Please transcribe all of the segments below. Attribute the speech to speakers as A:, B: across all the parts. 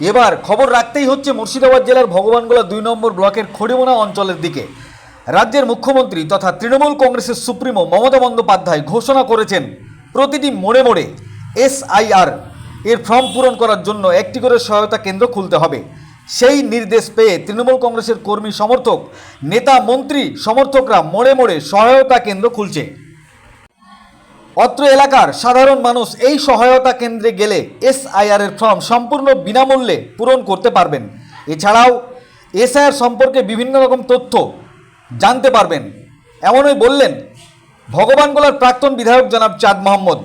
A: এবার খবর রাখতেই হচ্ছে মুর্শিদাবাদ জেলার ভগবানগোলা দুই নম্বর ব্লকের খড়িমোনা অঞ্চলের দিকে। রাজ্যের মুখ্যমন্ত্রী তথা তৃণমূল কংগ্রেসের সুপ্রিমো মমতা বন্দ্যোপাধ্যায় ঘোষণা করেছেন, প্রতিটি মোড়ে মোড়ে এসআইআর, এর ফর্ম পূরণ করার জন্য একটি করে সহায়তা কেন্দ্র খুলতে হবে। সেই নির্দেশ পেয়ে তৃণমূল কংগ্রেসের কর্মী সমর্থক, নেতা, মন্ত্রী, সমর্থকরা মোড়ে মোড়ে সহায়তা কেন্দ্র খুলছে। অত্র এলাকার সাধারণ মানুষ এই সহায়তা কেন্দ্রে গেলে এসআইআর এর ফর্ম সম্পূর্ণ বিনামূল্যে পূরণ করতে পারবেন। এছাড়াও এসআইআর সম্পর্কে বিভিন্ন রকম তথ্য জানতে পারবেন। এমনই বললেন ভগবানগোলার প্রাক্তন বিধায়ক জনাব চাঁদ মোহাম্মদ।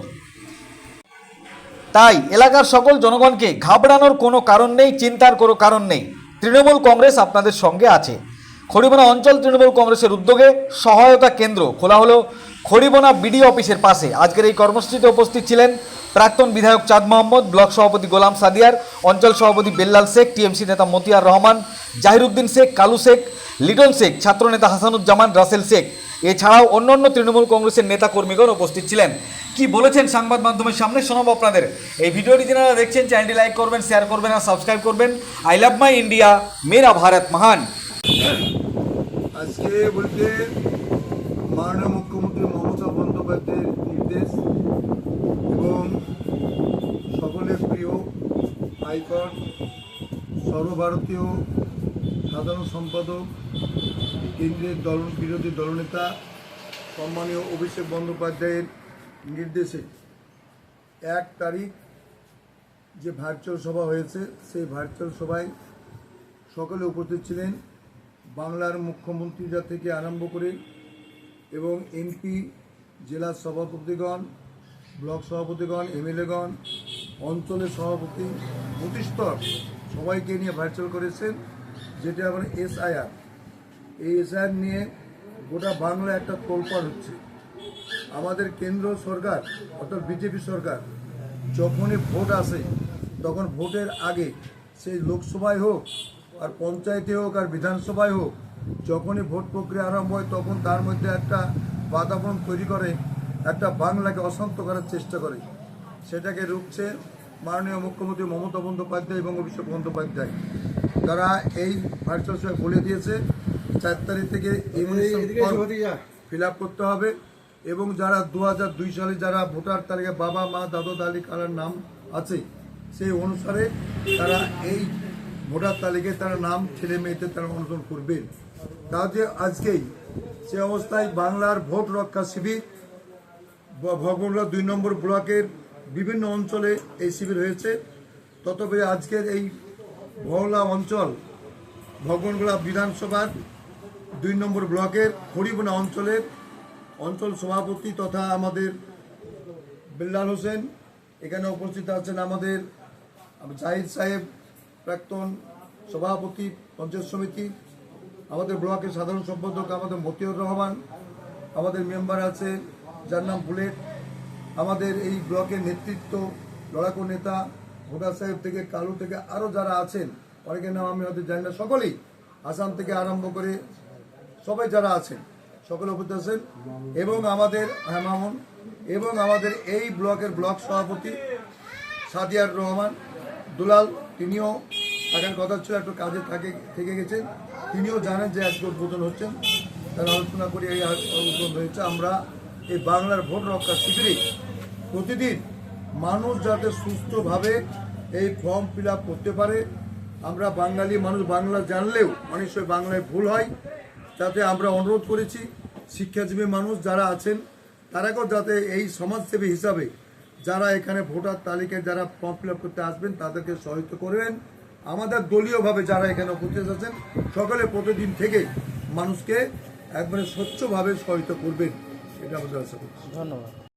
A: তাই এলাকার সকল জনগণকে ঘাবড়ানোর কোনো কারণ নেই, চিন্তার কোনো কারণ নেই। তৃণমূল কংগ্রেস আপনাদের সঙ্গে আছে। খড়িবোনা অঞ্চল তৃণমূল কংগ্রেসের উদ্যোগে সহায়তা কেন্দ্র খোলা হলো। খড়িবোনা বিডি অফিসের পাশে। আজকের এই কর্মসূচিতে উপস্থিত ছিলেন প্রাক্তন বিধায়ক চাঁদ মোহাম্মদ, ব্লক সভাপতি গোলাম সাদিয়ার, অঞ্চল সভাপতি বেল্লাল শেখ, টিএমসি নেতা মতিয়ার রহমান, জাহিরুদ্দিন শেখ, কালু শেখ, লিটন শেখ, ছাত্রনেতা হাসানুজ্জামান, রাসেল শেখ। এছাড়াও অন্যান্য তৃণমূল কংগ্রেসের নেতাকর্মীগণ উপস্থিত ছিলেন। কি বলেছেন সংবাদ মাধ্যমের সামনে? শোনাবো আপনাদের। এই ভিডিওটি যারা দেখছেন, চ্যানেলটি লাইক করবেন, শেয়ার করবেন আর সাবস্ক্রাইব করবেন। আই লাভ মাই ইন্ডিয়া, মেরা ভারত মহান।
B: আজকে বলতে মাননীয় মুখ্যমন্ত্রী মমতা বন্দ্যোপাধ্যায়ের নির্দেশ এবং সকলের প্রিয় আইকন সর্বভারতীয় সাধারণ সম্পাদক, কেন্দ্রের দল, বিরোধী দলনেতা, সম্মানীয় অভিষেক বন্দ্যোপাধ্যায়ের নির্দেশে এক তারিখ যে ভার্চুয়াল সভা হয়েছে, সেই ভার্চুয়াল সভায় সকলে উপস্থিত ছিলেন। বাংলার মুখ্যমন্ত্রীরা থেকে আরম্ভ করে এবং এমপি, জেলা সভাপতিগণ, ব্লক সভাপতিগণ, এমএলএগণ অঞ্চলের সভাপতি প্রতিস্তর সবাইকে নিয়ে ভার্চুয়াল করেছেন, যেটা আবার এসআইআর এই এসআইআর নিয়ে গোটা বাংলা একটা তোলপাড় হচ্ছে। আমাদের কেন্দ্র সরকার, অর্থাৎ বিজেপি সরকার, যখনই ভোট আসে, তখন ভোটের আগে সেই লোকসভায় হোক, আর পঞ্চায়েতে হোক, আর বিধানসভায় হোক, যখনই ভোট প্রক্রিয়া আরম্ভ হয়, তখন তার মধ্যে একটা বাতাবরণ তৈরি করে, একটা বাংলাকে অশান্ত করার চেষ্টা করে। সেটাকে রুখছে মাননীয় মুখ্যমন্ত্রী মমতা বন্দ্যোপাধ্যায় এবং অভিষেক বন্দ্যোপাধ্যায়। তারা এই ভার্চুয়াল সভায় বলে দিয়েছে চার তারিখ থেকে ফিল আপ করতে হবে এবং যারা দু দুই সালে যারা ভোটার তালিকায় বাবা মা দাদু দাদি কারার নাম আছে সেই অনুসারে তারা এই ভোটার তালিকায় তারা নাম ছেলে মেয়েদের তারা অনুসরণ করবেন যে আজকেই সে অবস্থায় বাংলার ভোট রক্ষা শিবির ভ- ভগবানগোলা দুই নম্বর ব্লকের বিভিন্ন অঞ্চলে এই শিবির হয়েছে। ততবে আজকের এই ভগলা অঞ্চল ভগবানগোলা বিধানসভার দুই নম্বর ব্লকের হরিবনা অঞ্চলের অঞ্চল সভাপতি তথা আমাদের বিল্লাল হোসেন, এখানে উপস্থিত আছেন আমাদের জাহিদ সাহেব, প্রাক্তন সভাপতি, পঞ্চায়েত সমিতি, আমাদের ব্লকের সাধারণ সম্পাদক আমাদের মতিউর রহমান, আমাদের মেম্বার আছে, যার নাম বুলেট। আমাদের এই ব্লকের নেতৃত্ব, লড়াকু নেতা, ভোটার সাহেব থেকে, কালু থেকে আরও যারা আছেন, অনেকের নাম আমি হয়তো জানি না, সকলেই আসাম থেকে আরম্ভ করে সবাই যারা আছেন, সকলে উপস্থিত আছেন। এবং আমাদের হ্যাঁ মামুন, এবং আমাদের এই ব্লকের ব্লক সভাপতি সাদিয়ার রহমান, দুলাল, তিনিও থাকার কথা ছিল, একটু কাজে থাকে, থেকে গেছেন। তিনিও জানেন যে আজকে উদ্বোধন হচ্ছেন তারা আলোচনা করে এই উদ্বোধন হয়েছে আমরা এই বাংলার ভোট রক্ষা শিবিরে প্রতিদিন মানুষ যাতে সুস্থভাবে এই ফর্ম ফিল করতে পারে। আমরা বাঙালি মানুষ, বাংলা জানলেও অনেক সময় বাংলায় ভুল হয়। যাতে আমরা অনুরোধ করেছি শিক্ষাজীবী মানুষ যারা আছেন, তারাকেও যাতে এই সমাজসেবী হিসাবে যারা এখানে ভোটার তালিকায় যারা ফর্ম ফিল করতে আসবেন, তাদেরকে সহায়তা করবেন। আমাদের দলীয়ভাবে যারা এখানে উপস্থিত আছেন, সকলে প্রতিদিন থেকে মানুষকে একবারে স্বচ্ছভাবে সহায়তা করবেন। এটা আমাদের আশা
A: ধন্যবাদ।